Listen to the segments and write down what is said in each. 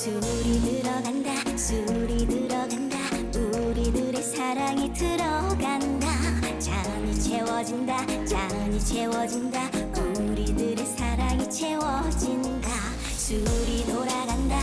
술이 들어간다 술이 들어간다. 우리들의 사랑이 들어간다. 잔이 채워진다 잔이 채워진다. 우리들의 사랑이 채워진다. 술이 돌아간다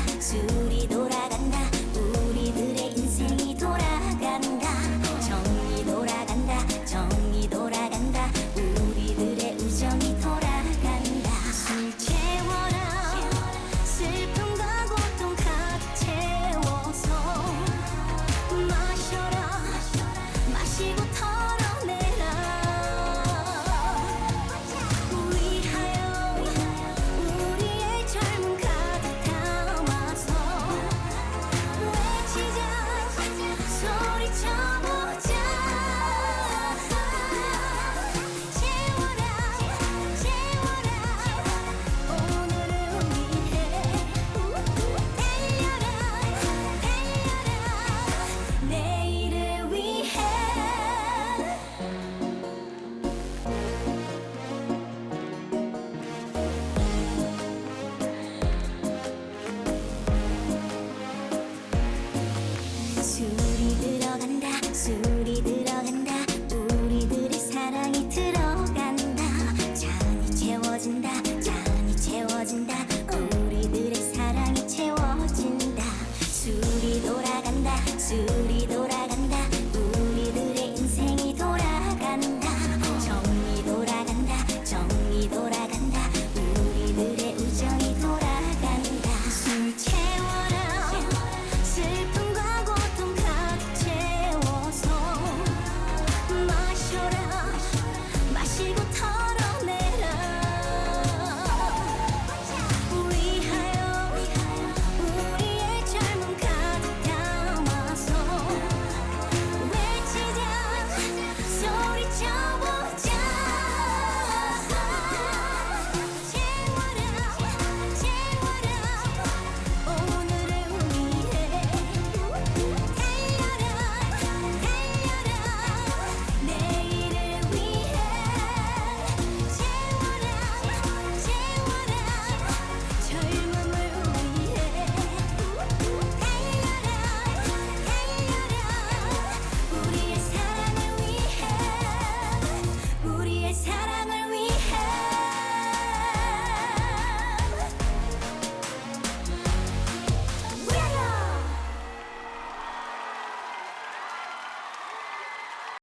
걸어간다. 술이 들